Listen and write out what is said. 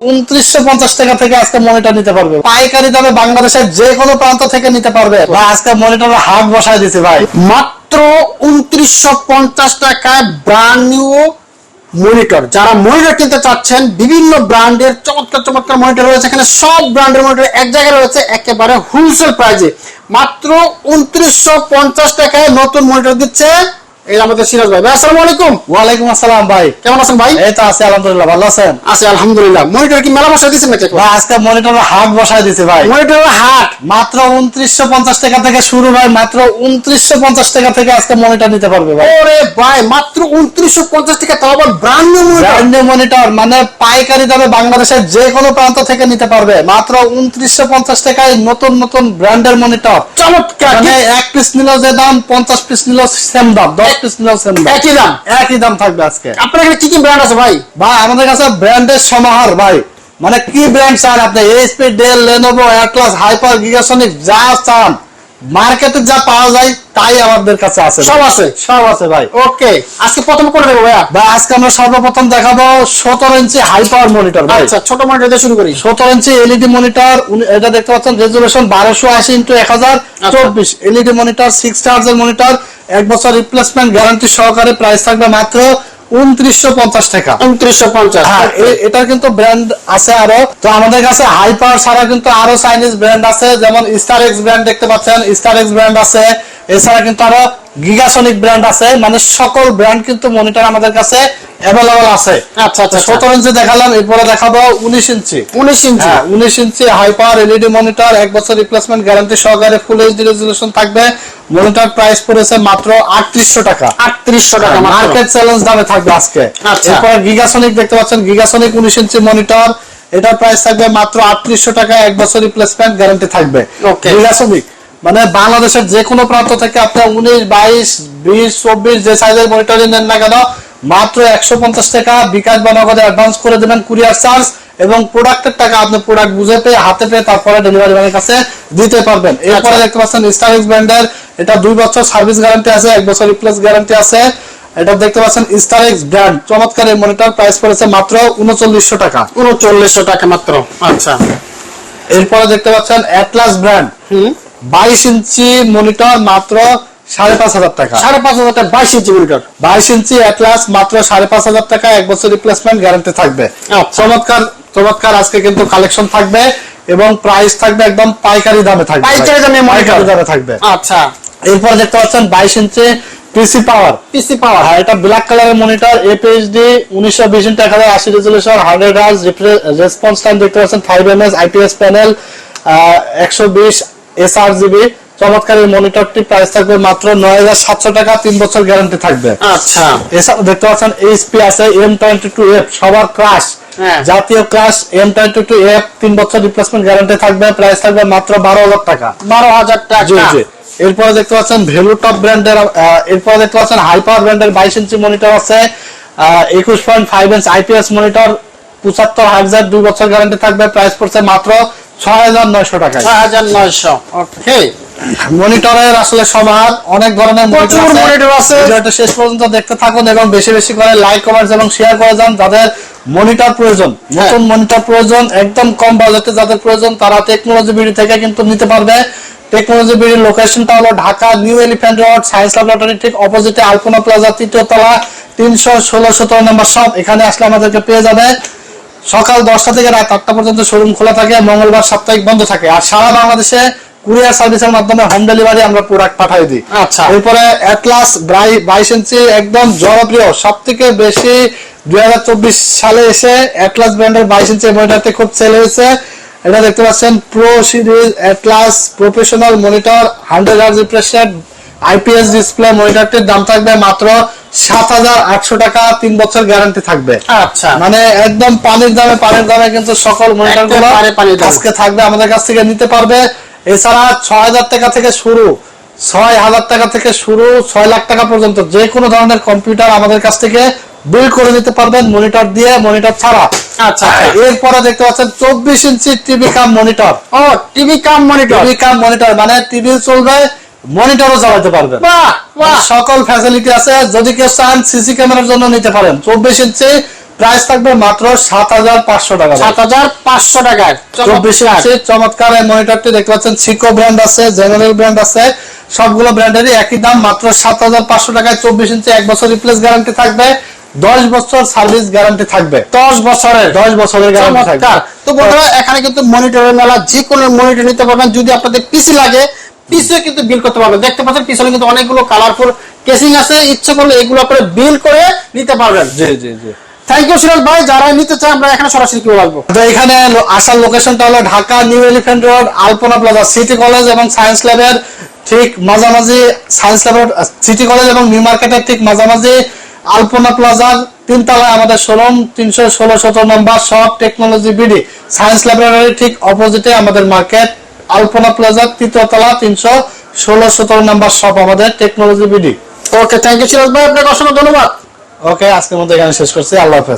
উনত্রিশশো পঞ্চাশ টাকা থেকে আজকে মনিটর নিতে পারবে। পাইকারি দামে বাংলাদেশের যে কোনো প্রান্ত থেকে নিতে পারবে। বা আজকে মনিটরের হাট বসায় দিছে ভাই। মাত্র উনত্রিশশো পঞ্চাশ টাকায় ব্র্যান্ড নিউ মনিটর যারা মনিটর কিনতে চাচ্ছেন, বিভিন্ন ব্র্যান্ডের চমৎকার চমৎকার মনিটর রয়েছে। এখানে সব ব্র্যান্ডের মনিটর এক জায়গায় রয়েছে, একেবারে হোলসেল প্রাইজে মাত্র উনত্রিশশো পঞ্চাশ টাকায় নতুন মনিটর দিচ্ছে এই আমাদের সিরাজ ভাই। ভাই আসসালামু আলাইকুম। ওয়ালাইকুম আসসালাম ভাই। কেমন আছেন ভাই? এই তো আছে আলহামদুলিল্লাহ ভালো আছেন? আছে আলহামদুলিল্লাহ। মনিটর কি মেলা বসে দিচ্ছেন নাকি বা আজকে মনিটরের হাট বসায় দিছে ভাই। মনিটরের হাট? মাত্র উনত্রিশশো পঞ্চাশ টাকা থেকে শুরু হয় মাত্র উনত্রিশশো পঞ্চাশ টাকা থেকে আজকে মনিটর নিতে পারবে ভাই। ওরে ভাই মাত্র উনত্রিশশো পঞ্চাশ টাকা তাও আবার brand new monitor brand monitor মানে পাইকারি দামে বাংলাদেশের যে কোনো প্রান্ত থেকে নিতে পারবে। মাত্র উনত্রিশশো পঞ্চাশ টাকায় নতুন নতুন ব্র্যান্ডের মনিটর চমৎকার! মানে এক পিস নিল যে দাম পঞ্চাশ পিস নিল সেম দাম। পিস নিল সেম দাম একই দাম। একই দাম থাকবে আজকে। আপনার এখানে কি কি ব্র্যান্ড আছে ভাই? ভাই আমাদের কাছে ব্র্যান্ডের সমাহার ভাই। মানে কি ব্র্যান্ড চান আপনি? H P Dell Lenovo Atlas Hyper Gigasonic যা চান। মার্কেটে যা পাওয়া যায় তাই আমাদের কাছে আছে। সব আছে? সব আছে ভাই। ওকে আজকে প্রথম করে দেবো ভাইয়া? ভাই আজকে আমরা সর্বপ্রথম দেখাবো সতেরো ইঞ্চি হাই পাওয়ার মনিটর ভাই। আচ্ছা ছোট মনিটর দিয়ে শুরু করি। সতেরো ইঞ্চি এলইডি মনিটর এটা দেখতে পাচ্ছেন রেজুলেশন বারোশো আশি ইন্টু এক হাজার চব্বিশ। L E D monitor six চার্জের মনিটর এক বছর রিপ্লেসমেন্ট গ্যারান্টি সহকারে প্রাইস থাকবে মাত্র উনত্রিশশো পঞ্চাশ টাকা। উনত্রিশশো পঞ্চাশ। হ্যাঁ এটার কিন্তু ব্র্যান্ড আছে আরও। তো আমাদের কাছে হাই পাওয়ার ছাড়া কিন্তু আরও চাইনিজ ব্র্যান্ড আছে যেমন স্টার এক্স ব্র্যান্ড দেখতে পাচ্ছেন স্টার এক্স ব্র্যান্ড আছে। এছাড়া কিন্তু আরও গিগাসনিক ব্র্যান্ড আছে। মানে সকল ব্র্যান্ড কিন্তু মনিটর আমাদের কাছে অ্যাভেলেবল আছে। আচ্ছা আচ্ছা সতেরো ইঞ্চি দেখালাম? এরপরে দেখাবো উনিশ ইঞ্চি উনিশ ইঞ্চি হ্যাঁ উনিশ ইঞ্চি high power L E D monitor এক বছর রিপ্লেসমেন্ট গ্যারান্টি সহকারে ফুল এইচডি থাকবে। মনিটর প্রাইস পড়েছে মাত্র আটত্রিশশো টাকা। আটত্রিশশো টাকা মার্কেট চ্যালেঞ্জ দামে থাকবে আজকে। আচ্ছা। এরপর গিগাসনিক দেখতে পাচ্ছেন গিগাসনিক উনিশ ইঞ্চি মনিটর এটার প্রাইস থাকবে মাত্র আটত্রিশশো টাকা এক বছর রিপ্লেসমেন্ট গ্যারান্টি থাকবে. গিগাসনিক মানে বাংলাদেশের যে কোনো প্রান্ত থেকে আপনি উনিশ বাইশ বিশ চব্বিশ যে সাইজের মনিটরই নেন না কেন মাত্র একশো পঞ্চাশ টাকা। বিকাশ বা নগদে অ্যাডভান্স করে দেবেন কুরিয়ার চার্জ এবং প্রোডাক্টের টাকা আপনি প্রোডাক্ট বুঝে পেয়ে হাতে পেয়ে তারপরে ডেলিভারি ম্যানের কাছে দিতে পারবেন। এরপরে আচ্ছা। দেখতে পাচ্ছেন স্টারিক্স ব্র্যান্ডের এটা দুই বছর সার্ভিস গ্যারান্টি আছে এক বছর রিপ্লেস গ্যারান্টি আছে। এটা দেখতে পাচ্ছেন স্টারিক্স ব্র্যান্ড চমৎকার এই মনিটর প্রাইস পড়েছে মাত্র উনচল্লিশশো টাকা। উনচল্লিশশো টাকা মাত্র। আচ্ছা। এরপরে দেখতে পাচ্ছেন অ্যাটলাস ব্র্যান্ড হুম। বাইশ ইঞ্চি মনিটর মাত্র সাড়ে পাঁচ হাজার টাকা। সাড়ে পাঁচ হাজার টাকা বাইশ ইঞ্চি মনিটর বাইশ ইঞ্চি অ্যাটলাস মাত্র সাড়ে পাঁচ হাজার টাকা এক বছর রিপ্লেসমেন্ট গ্যারান্টি থাকবে। আচ্ছা। চমৎকার চমৎকার আজকে কিন্তু কালেকশন থাকবে এবং প্রাইস থাকবে একদম পাইকারি দামে থাকবে। পাইকারি দামে পাইকারি দামে থাকবে। আচ্ছা। এরপর দেখতে পাচ্ছেন বাইশ ইঞ্চি পিসি পাওয়ার পিসি পাওয়ার হ্যাঁ এটা ব্ল্যাক কালারের মনিটর এপিএইচডি উনিশশো বিশ ইন্টু এক হাজার আশি রেজলিউশন হান্ড্রেড রেসপন্স টাইম দেখতে পাচ্ছেন ফাইভ এমএস আইপিএস প্যানেল একশো বিশ এসআর জিবি চমৎকার এই মনিটরটি প্রাইস থাকবে মাত্র নয় হাজার সাতশো টাকা তিন বছর গ্যারান্টি থাকবে। আচ্ছা। এছাড়া দেখতে পাচ্ছেন এইচপি আছে এম টোয়েন্টি টু এফ সবার ক্রাশ হ্যাঁ। জাতীয় crush M twenty two F তিন বছর রিপ্লেসমেন্ট গ্যারান্টি থাকবে প্রাইস থাকবে মাত্র বারো হাজার টাকা। বারো হাজার টাকা। জি এরপরে দেখতে পাচ্ছেন ভ্যালু টপ ব্র্যান্ডের এরপরে দেখতে পাচ্ছেন হাইপার ব্র্যান্ডের বাইশ ইঞ্চি মনিটর আছে একুশ point five inch I P S monitor পঁচাত্তর হাজার দুই বছর গ্যারান্টি থাকবে প্রাইস পড়ছে মাত্র ছয় হাজার নয়শো টাকায়। ছয় হাজার নয়শো ওকে। মনিটরের আসলে সমাহার অনেক ধরনের প্রচুর monitor আছে। ভিডিওটা শেষ পর্যন্ত দেখতে থাকুন এবং বেশি বেশি করে লাইক কমেন্টস এবং শেয়ার করে যান যাদের মনিটর প্রয়োজন। হ্যাঁ। নতুন মনিটর প্রয়োজন একদম কম বাজেটে যাদের প্রয়োজন তারা টেকনোলজি বিডি থেকে কিন্তু নিতে পারবে। টেকনোলজি বিডির লোকেশনটা হলো Dhaka new elephant road science laboratory ঠিক অপোজিটে আলপনা প্লাজা তৃতীয় তলা তিনশো ষোলো সতেরো নম্বর সব এখানে আসলে আমাদেরকে পেয়ে যাবে। সকাল দশটা থেকে রাত আটটা পর্যন্ত শোরুম খোলা থাকে মঙ্গলবার সাপ্তাহিক বন্ধ থাকে। আর সারা বাংলাদেশে কুরিয়ার সার্ভিসের মাধ্যমে হোম ডেলিভারি আমরা প্রোডাক্ট পাঠাই দিই। আচ্ছা। এরপরে অ্যাটলাস বাইশ ইঞ্চি একদম জনপ্রিয় সব থেকে বেশি দুই হাজার চব্বিশ সালে এসে অ্যাটলাস ব্র্যান্ডের বাইশ ইঞ্চি মনিটরটি খুব সেল হয়েছে। এটা দেখতে পাচ্ছেন pro series Atlas professional monitor hundred hertz refresh I P S display মনিটরটির দাম থাকবে মাত্র সাত হাজার আটশো টাকা তিন বছর গ্যারান্টি থাকবে। আচ্ছা। মানে একদম পানির দামে পানির দামে কিন্তু সকল মনিটরগুলো। আজকে থাকবে আমাদের কাছ থেকে নিতে পারবে। এছাড়া ছয় হাজার টাকা থেকে শুরু ছয় হাজার টাকা থেকে শুরু ছয় লাখ টাকা পর্যন্ত যে কোনো ধরনের কম্পিউটার আমাদের কাছ থেকে বিল করে নিতে পারবেন মনিটর দিয়ে মনিটর ছাড়া। আচ্ছা এরপরে দেখতে পাচ্ছেন চব্বিশ ইঞ্চি টিভি কাম মনিটর ও TV cum monitor TV cum monitor মানে টিভি চলবে মনিটরও চালাতে পারবেন। বাহ সকল ফ্যাসিলিটি আছে যদি কেউ চান সিসি ক্যামেরার জন্য নিতে পারেন। চব্বিশ ইঞ্চি প্রাইস থাকবে মাত্র সাত হাজার পাঁচশো টাকা সাত হাজার পাঁচশো টাকায়। চব্বিশ। ইঞ্চি চমৎকার এই মনিটরটি দেখতে পাচ্ছেন। সিকো ব্র্যান্ড আছে জেনারেল ব্র্যান্ড আছে। সবগুলো ব্র্যান্ডেরই একই দাম মাত্র সাত হাজার পাঁচশো টাকায়। চব্বিশ ইঞ্চি এক বছর রিপ্লেস গ্যারান্টি থাকবে। দশ বছর সার্ভিস গ্যারান্টি থাকবে। দশ বছরের। দশ বছরের গ্যারান্টি থাকবে। তো বন্ধুরা এখানে কিন্তু মনিটরের মেলা যে কোনো মনিটর নিতে পারবেন। যদি আপনাদের পিসি লাগে পিসিও কিন্তু বিল করতে পারবেন। দেখতে পাচ্ছেন পিছনে কিন্তু অনেকগুলো কালারফুল কেসিং আছে। ইচ্ছে করলে এগুলো আপনারা বিল করে নিতে পারবেন। জি জি জি। থ্যাংক ইউ সিরাজ ভাই। যারা নিতে চান আমরা এখানে সরাসরি কীভাবে আসব তো এখানে আসার লোকেশনটা হলো Dhaka new elephant road Alpana plaza city college এবং সায়েন্স ল্যাবের ঠিক মাঝামাঝি সায়েন্স ল্যাবের সিটি কলেজ এবং নিউ মার্কেটের ঠিক মাঝামাঝি আলপনা প্লাজার তিনতলায় আমাদের শোরুম তিনশো ষোলো সতেরো নম্বর সব টেকনোলজি বিডি সায়েন্স ল্যাবরেটরি ঠিক অপোজিটে আমাদের মার্কেট আলপনা প্লাজা তৃতীয় তলা তিনশো ষোলো সতেরো নাম্বার সব আমাদের technology BD okay thank you Siraj ভাই আপনাকে অসংখ্য ধন্যবাদ। ওকে আজকের মধ্যে এখানে শেষ করছি আল্লাহ হাফেজ।